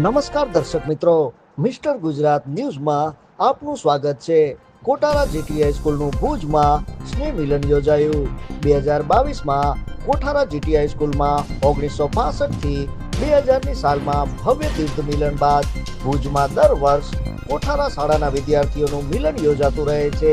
નમસ્કાર દર્શક મિત્રો. મિસ્ટર ગુજરાત ન્યૂઝમાં આપનું સ્વાગત છે. કોટારા જીટીઆઈ સ્કૂલનું ભુજમાં સ્નેહ મિલન યોજાયું. બે હજાર બાવીસમાં કોઠારા જીટીઆઈ સ્કૂલમાં ઓગણીસો થી બે હજારની સાલમાં ભવ્ય તીર્થ મિલન બાદ ભુજમાં દર વર્ષ કોઠારા શાળાના વિદ્યાર્થીઓનું મિલન યોજાતું રહે છે.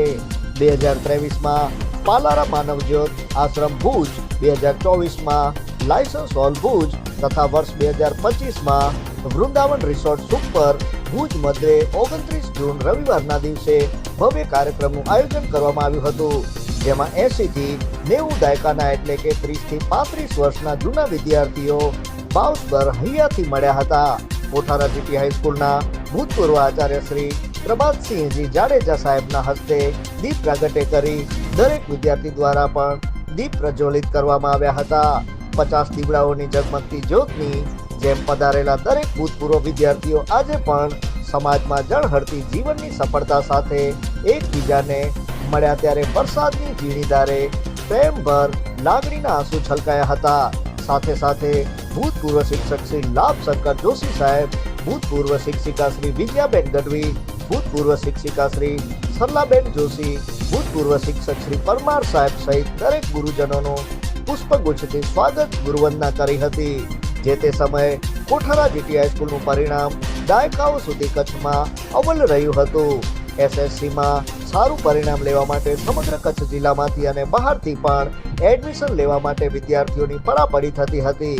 બે હજાર ત્રેવીસમાં પાલારા માનવજ્યોત આશ્રમ ભુજ. બે હજાર ચોવીસમાં લાયસન્સ હોલ ભુજ. તથા વર્ષ બે હજાર પચીસમાં વૃંદાવન રિસોર્ટ સુપર ભુજ મધ્યે ઓગણત્રીસ જૂન રવિવારના દિવસે ભવ્ય કાર્યક્રમનું આયોજન કરવામાં આવ્યું હતું. જેમાં એસી થી નેવું દાયકાના એટલે કે ત્રીસથી પાંત્રીસ વર્ષના જૂના વિદ્યાર્થીઓ બાવસ્કર હૈયાથી મળ્યા હતા. કોઠારા જીટી હાઈસ્કૂલના ભૂતપૂર્વ આચાર્ય શ્રી પ્રભાતસિંહજી જાડેજા સાહેબના હસ્તે દીપ પ્રાગટ્ય કરી દરેક વિદ્યાર્થી દ્વારા પણ દીપ પ્રજ્વલિત કરવામાં આવ્યા હતા. પચાસ દીવડાઓની ઝગમગતી જ્યોતની જેમ પધારેલા દરેક ભૂતપૂર્વ વિદ્યાર્થીઓ આજે પણ સમાજમાં જળહળતી જીવનની સફળતા સાથે એકબીજાને મળ્યા ત્યારે વરસાદની ઝીણીધારે પ્રેમભર લાગણીના આંસુ છલકાયા હતા. સાથે સાથે ભૂતપૂર્વ શિક્ષક શ્રી લાભ શંકર જોશી સાહેબ, ભૂતપૂર્વ શિક્ષિકા શ્રી વિજયાબેન ગઢવી, ભૂતપૂર્વ શિક્ષિકા શ્રી સરલાબેન જોશી, ભૂતપૂર્વ શિક્ષક શ્રી પરમાર સાહેબ સહિત દરેક ગુરુજનોનું પુષ્પગુચ્છથી સ્વાગત ગુરુવંદના કરી હતી. જે તે સમયે કોઠારા જીટી સ્કૂલનું પરિણામ દાયકાઓ સુધી કચ્છમાં અવલ રહ્યું હતું. એસએસસીમાં સારું પરિણામ લેવા માટે સમગ્ર કચ્છ જિલ્લામાંથી અને બહારથી પણ એડમિશન લેવા માટે વિદ્યાર્થીઓની પડાપડી થતી હતી.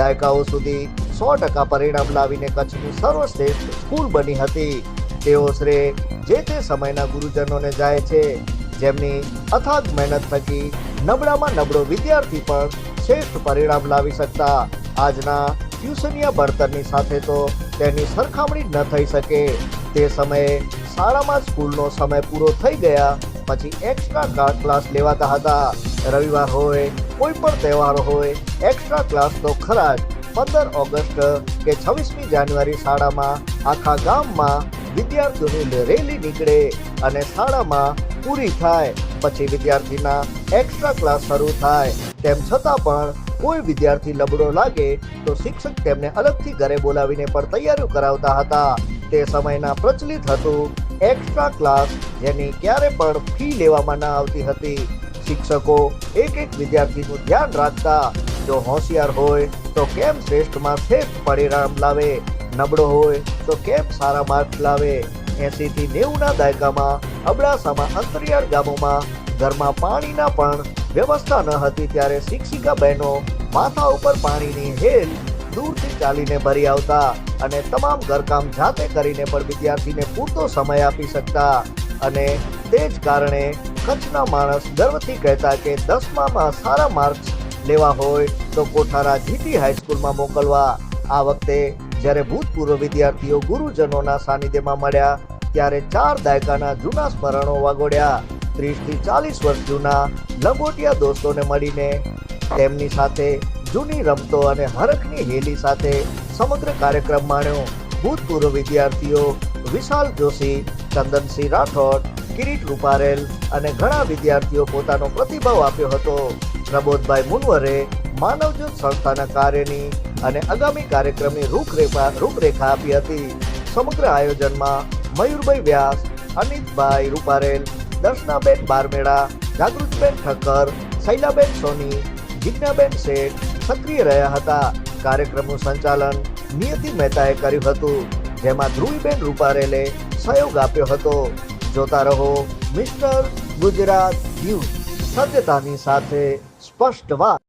દાયકાઓ સુધી સો ટકા પરિણામ લાવીને કચ્છની સર્વશ્રેષ્ઠ સ્કૂલ બની હતી. તેઓ શ્રેય જે તે સમયના ગુરુજનોને જાય છે, જેમની અથાગ મહેનત થકી નબળામાં નબળો વિદ્યાર્થી પણ શ્રેષ્ઠ પરિણામ લાવી શકતા આજના ટ્યુશનિયા ભણતરની સાથે તો તેની સરખામણી ન થઈ શકે. તે સમયે શાળામાં સ્કૂલનો સમય પૂરો થઈ ગયા, પછી એક્સ્ટ્રા ક્લાસ લેવાતા હતા. રવિવાર હોય, કોઈ પણ તહેવાર હોય એક્સ્ટ્રા ક્લાસ તો ખરા જ. પંદર ઓગસ્ટ કે છવ્વીસમી જાન્યુઆરી શાળામાં આખા ગામમાં વિદ્યાર્થીઓની રેલી નીકળે અને શાળામાં પૂરી થાય. પછી વિદ્યાર્થીના એક્સ્ટ્રા ક્લાસ શરૂ થાય. તેમ છતાં પણ કોઈ વિદ્યાર્થી લબડો લાગે તો શિક્ષક તેમને અલગથી ઘરે બોલાવીને પણ તૈયારીઓ કરાવતા હતા. તે સમયના પ્રચલિત હતું એક્સ્ટ્રા ક્લાસ જેની ક્યારે પણ ફી લેવામાં ન આવતી હતી. શિક્ષકો એક એક વિદ્યાર્થીનું ધ્યાન રાખતા જો હોશિયાર હોય તો કેમ શ્રેષ્ઠમાં શ્રેષ્ઠ પરિણામ લાવે? નબળો હોય તો કેમ સારા માર્ક લાવે? એસી થી નેવું ના દાયકામાં અબડાસામાં અંતરિયાળ ગામોમાં ઘરમાં પાણીના પણ વ્યવસ્થા ન હતી ત્યારે શિક્ષિકા બહેનો માથા ઉપર પાણીની હેલ દૂરથી ચાલીને ભરી આવતા અને તમામ ઘરકામ જાતે કરીને પણ વિદ્યાર્થીને પૂરતો સમય આપી શકતા અને તે જ કારણે કચ્છના માણસ ગર્વથી કહેતા કે દસમામાં સારા માર્ક્સ લેવા હોય તો કોઠારા જીટી હાઈસ્કૂલમાં મોકલવા. આ વખતે જ્યારે ભૂતપૂર્વ વિદ્યાર્થીઓ ગુરુજનોના સાનિધ્યમાં મળ્યા ત્યારે ચાર દાયકાના જૂના સ્મરણો વાગોડ્યા ત્રીસથી ચાલીસ વર્ષ જૂના લંગોટિયા દોસ્તોને મળીને તેમની સાથે જૂની રમતો અને હરખની હેલી સાથે સમગ્ર કાર્યક્રમ માણ્યો. ભૂતપૂર્વ વિદ્યાર્થીઓ વિશાલ જોશી, ચંદનસિંહ રાઠોડ, કિરીટ રૂપારેલ અને ઘણા વિદ્યાર્થીઓ પોતાનો પ્રતિભાવ આપ્યો હતો. પ્રબોધભાઈ મુનવરે માનવજ્યોત સંસ્થાના કાર્યની અને આગામી કાર્યક્રમની રૂપરેખા રૂપરેખા આપી હતી. સમગ્ર આયોજનમાં મયુરભાઈ વ્યાસ, અનિતભાઈ રૂપારેલ દર્શનાબેન બારમેડા જાગૃતબેન ઠક્કર, શૈલાબેન સોની, જિજ્ઞાબેન શેઠ સક્રિય રહ્યા હતા. કાર્યક્રમનું સંચાલન નિયતિ મહેતાએ કર્યું હતું, જેમાં ધ્રુવીબેન રૂપારેલે સહયોગ આપ્યો હતો. જોતા રહો, મિસ્ટર ગુજરાત ન્યૂઝ, સત્યતાની સાથે સ્પષ્ટ વાત.